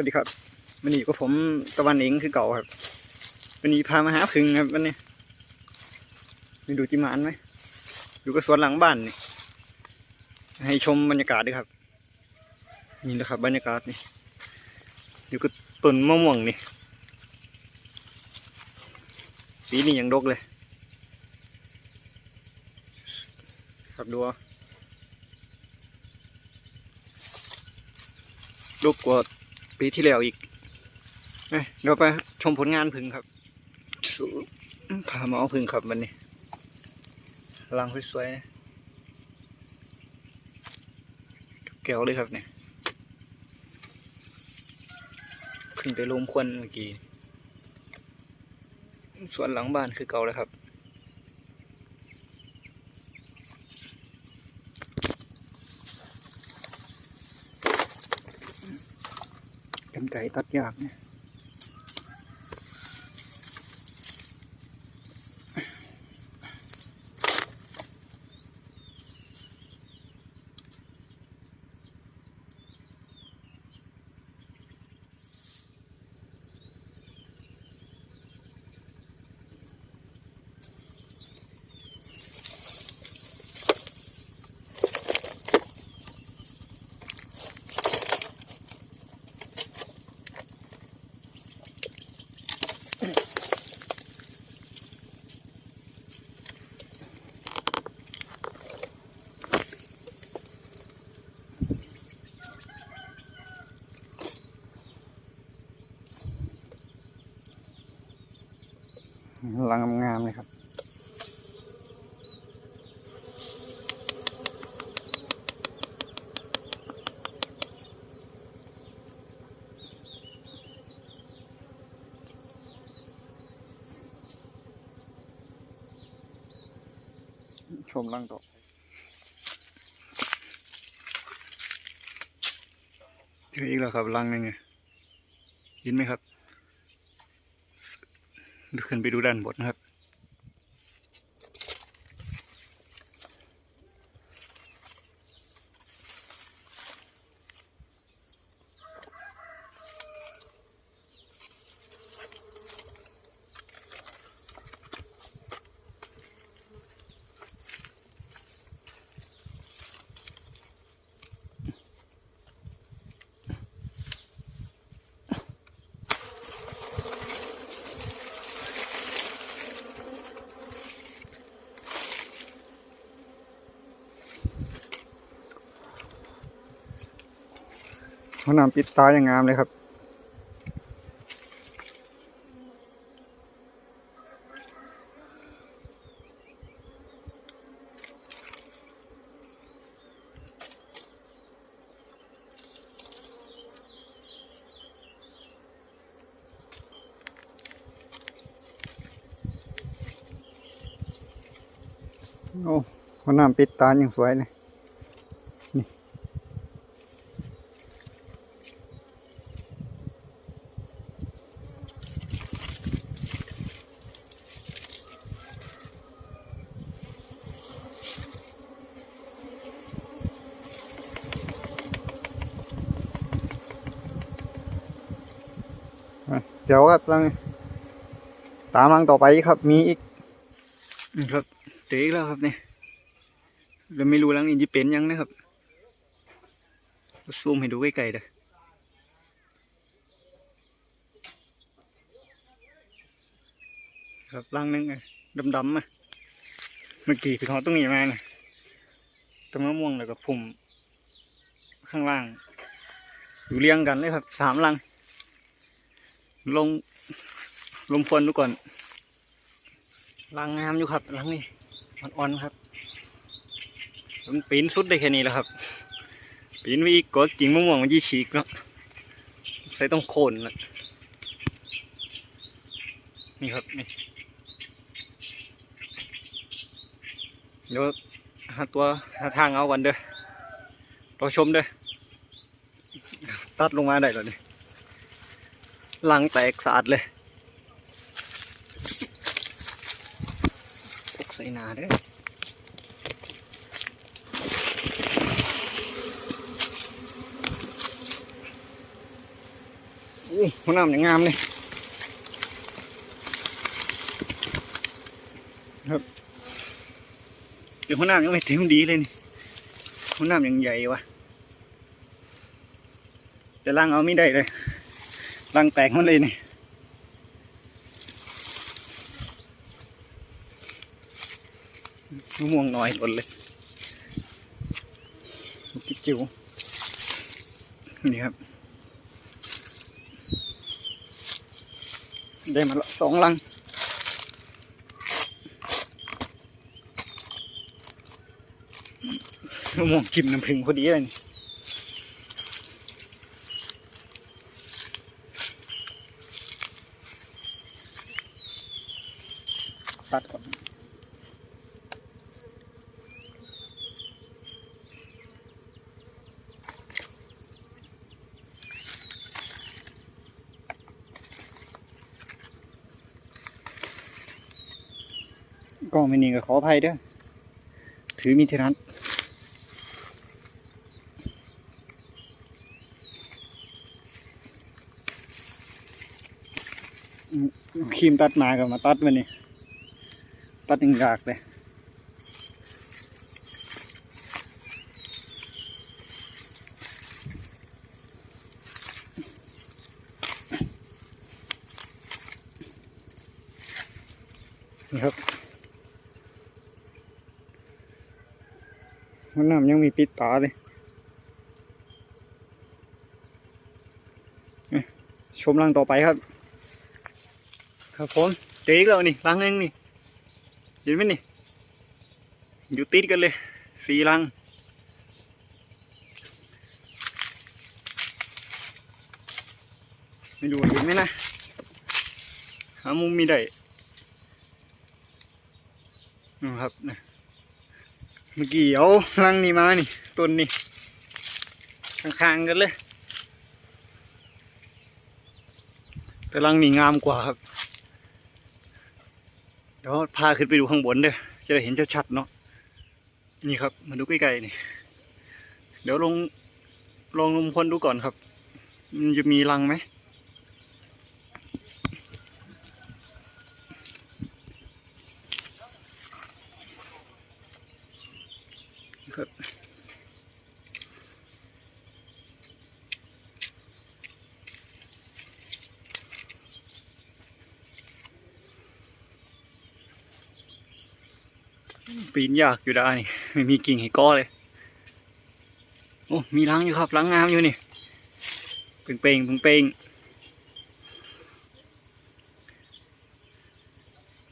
วัสดีครับวันนี้ก็ผมตะวันเองคือเก่าครับวันนี้พามาหาพึ่งครับวันนี้มีดูจิมานไหมอยู่กับสวนหลังบ้านนี่ให้ชมบรรยากาศด้วยครับ นี่แหละครับ บรรยากาศนี่อยู่กับต้นมะม่วงนี่ปีนี้ยังดกเลย ครับดูเอาดกกว่า ปีที่แล้วอีกเดี๋ยวไปชมผลงานพึ่งครับพามาเอาพึ่งครับวันนี้รังสวยๆนะแก้วเลยครับเนี่ยขึ้นไปลมควันเมื่อกี้ ส่วนหลังบ้านคือเก่าแล้วครับ กันไก่ ตัดยากเนี่ย มรังต่อเจออีกแล้วครับรังนึงไงยินไหมครับขึ้นไปดูด้านบนนะครับ มะนาวปิดตาอย่างงามเลยครับ โอ้มะนาวปิดตาอย่างสวยเลย เดี๋ยวครับลังตามลังต่อไปครับมีอีกนะครับเจออีกแล้วครับเนี่ยเราไม่รู้ลังนี้จะเป็นยังนะครับซูมให้ดูใกล้ๆเด้อครับลังหนึงดำๆอะเมื่อกี้พี่เขาต้องหนีมานะต้นมะม่วงแล้วก็พุ่มข้างล่างอยู่เรียงกันเลยครับสามลัง ลงลมพวนดูก่อนลางงามอยู่ครับหลังนี้อ่อนๆครับ มันปีนสุดได้แค่นี้แล้วครับ ปีนไปอีกก็กิ่งมะม่วงมันยี่ฉีกแล้วใส่ต้องโคนละนี่ครับนี่เดี๋ยวหาตัวหาทางเอากันเด้อรอชมเด้อตัดลงมาได้แล้วนี่ ลังแตกสะอาดเลยตกใส่นาเด้ออ้หัวน้ำอย่างงามเลยครับเดี๋ยวหัวน้ำยังไม่เต็มดีเลยนี่หัวน้ำยังใหญ่วะจะล้างเอาไม่ได้เลย ล้างแตกหมันเลยนี่มะม่วงน้อยหมดเลยกิจิ๋วนี่ครับ ได้มาละสองลังมะม่วงจิ้มน้ำผึ้งพอดีเลยนี่ ล้องไม่นิ่งก็ขออภัยเด้อถือมีดที่ร้านั้นครีมตัดมากับมาตัดมันนี่ตัดยังยากเลย มยังมีปิดตาเลยชมรังต่อไปครับ ครับผมเจออีกแล้วนี่รังนึงนี่เห็นไหมนี่ อยู่ติดกันเลยสี่รังไม่ดูเห็นไหมนะหามุมมีได้นะครับนะ เมื่อกี้เอาลังนี้มานี่ต้นนี่ข้างๆกันเลย แต่ลังนี่งามกว่าครับ เดี๋ยวพาขึ้นไปดูข้างบนเด้อจะได้เห็นชัดๆเนาะนี่ครับ มาดูใกล้ๆนี่ เดี๋ยวลงลองลงคนดูก่อนครับ มันจะมีรังไหม ครับ ปีนยากอยู่ได้นี่ไม่มีกิ่งให้ก้อเลย โอ้ มีรังอยู่ครับรังงามอยู่นี่เป่งเป่งเป่งเป่ง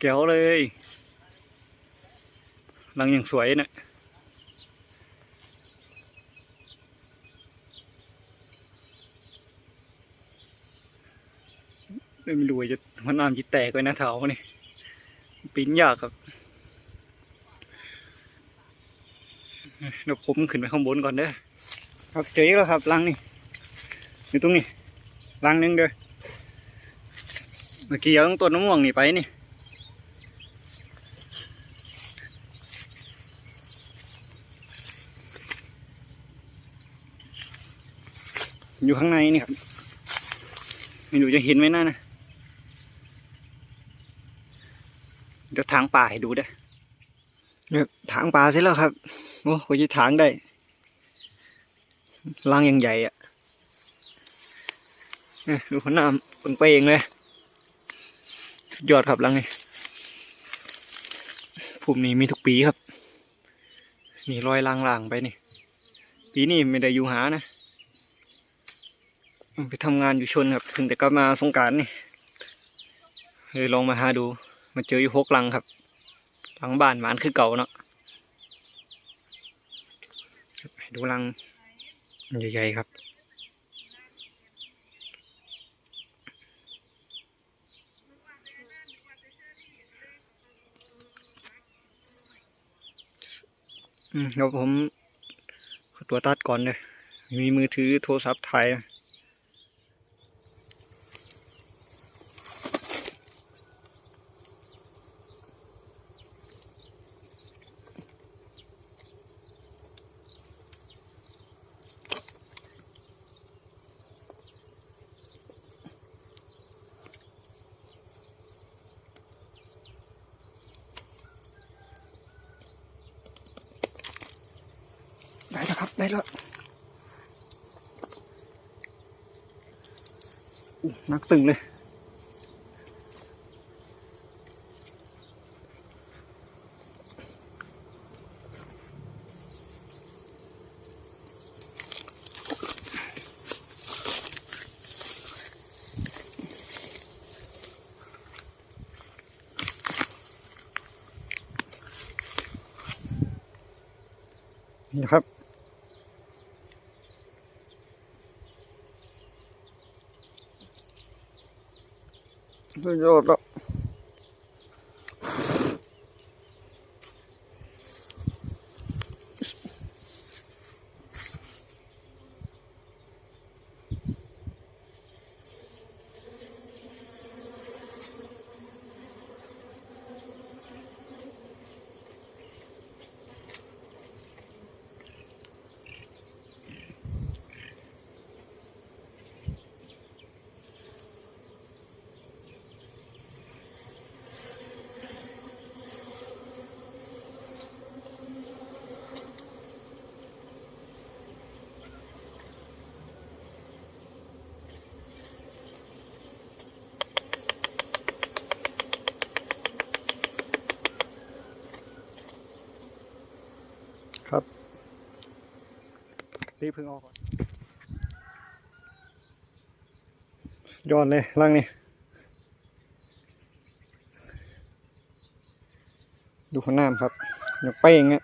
แก้วเลยรังอย่างสวยนะ ไม่รู้ว่าจะมันน้ำจิตแตกไว้นะเท้านี่ปีนยากครับเดี๋ยวผมขึ้นไปข้างบนก่อนเด้อครับเจออีกแล้วครับรังนี่อยู่ตรงนี้รังหนึงเด้อเมื่อกี้เอาต้นมะม่วงนี่ไปนี่อยู่ข้างในนี่ครับไม่รู้จะเห็นไหมนะนะเดี๋ยว ทางป่าให้ดูด้อเนี่ยทางป่าเสร็จแล้วครับ โอ้กว่าจะถางได้รังยังใหญ่อะเนี่ยดูขนน้ำเป่งเปงเลยสุดยอดครับรังนี้ภูมินี้มีทุกปีครับ นี่รอยลางๆไปนี่ ปีนี้ไม่ได้อยู่หานะ ไปทำงานอยู่ชนครับเพิ่งแต่กลับมาสงการนี่เลยลองมาหาดู มาเจออยู่หกลังครับหลังบ้านหมานคือเก่าเนาะดูรังใหญ่ๆครับเดี๋ยวผมตัวตัดก่อนเลยมีมือถือโทรศัพท์ถ่ายนะ ได้แล้วนักตึงเลย นี่ครับ สุดย ครับรีบพึ่งออกก่อนสุดยอดเลยร่างนี้ดูข้างหน้าครับอย่างเป้งอะ